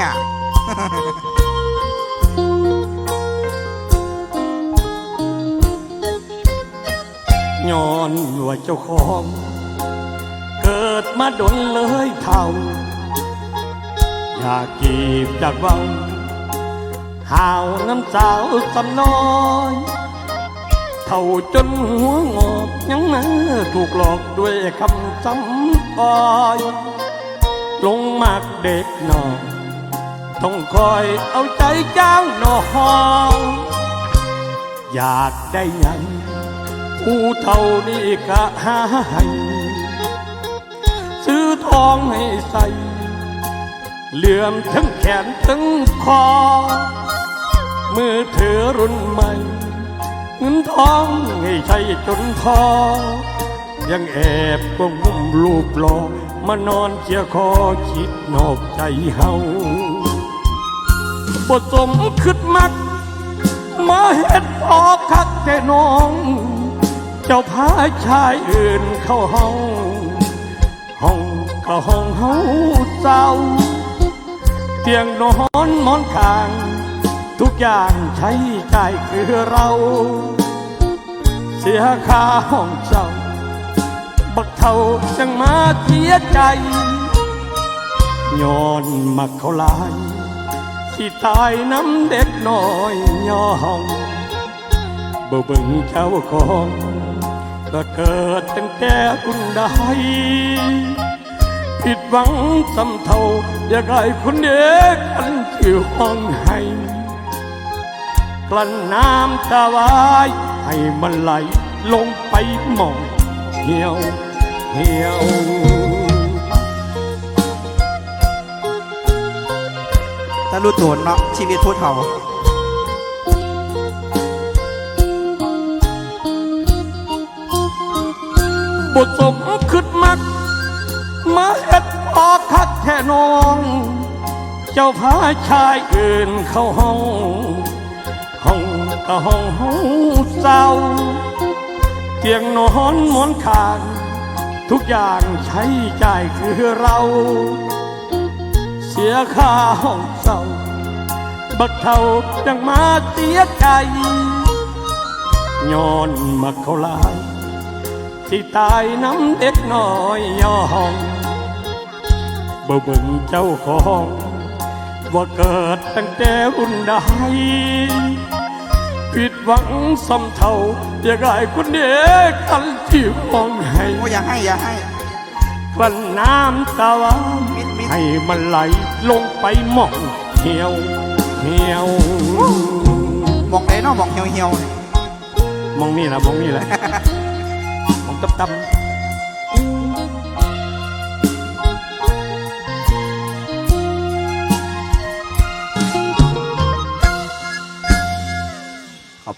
นี่ย ย้อนหัวเจ้าของ เกิดมาดนเลยเท่า อยากกีบจากวังหาวน้ำสาวสำน้อยเท่าจนหัวงอกยังน้ะถูกหลอกด้วยคำซ้ำอ้อยลงมากเด็กน้อย ต้องคอยเอาใจเจ้าหน่อยอยากได้ยังผู้เท่านี้ก็หาให้ซื้อทองให้ใส่เหลื่อมทั้งแขนทั้งคอ มือถือรุ่นใหม่ เงินทองให้ใช้จนพอ ยังแอบก้มรูปหลอมานอนเชียร์คอคิดนอกใจเฮา บทสมขึ้นมัก มาเห็ดพอคักแต่น้อง เจ้าพาชายอื่นเข้าห้อง ห้องก็ห้องเฮาเศร้า เตียงนอนหมอนข้าง ทุกอย่างใช้ใจคือเรา เสียค่าห้องเจ้า บักเท่าจังมาเสียใจย้อนมักเขาลาย ที่ตายน้ำเด็กน้อยย่องบ่เบิ่งเจ้าของก็เกิดตั้งแต่คุณได้ ผิดหวังสำเทาอยากได้คนเด็กอันชื่อห้องให้กลั้นน้ำตาไว้ให้มันไหลลงไปหมองเหี่ยวเหี่ยว ถ้ารู้ตัวเนาะชีวิตพูดเฒ่าบทสมขึ้นมักมาเฮ็ดพอคักแท่น้อง เจ้าพาชายอื่นเข้าห้องห้องก็ห้องเฮาเศร้าเตียงนอนหมอนขางทุกอย่างใช้จ่ายคือเรา เสียค่าห้องเศร้าบักเท่ายังมาเสียใจย้อนมาเขาหลาย ที่ตายน้ำเด็กน้อยย่องบ่เบิ่งเจ้าของว่าเกิดตั้งแต่รุ่นใดผิดหวังสำเท่าอยากได้คนเด็กกันที่มองให้โอ้อย่าให้อย่าให้กลั้นน้ำตาหวานมิดมิด ให้มันไหลลงไปหมองเหี่ยวเหี่ยวมองไหนเนาะมองเหี่ยวเหี่ยวๆมองนี่แหละมองนี่แหละ มองตับตับ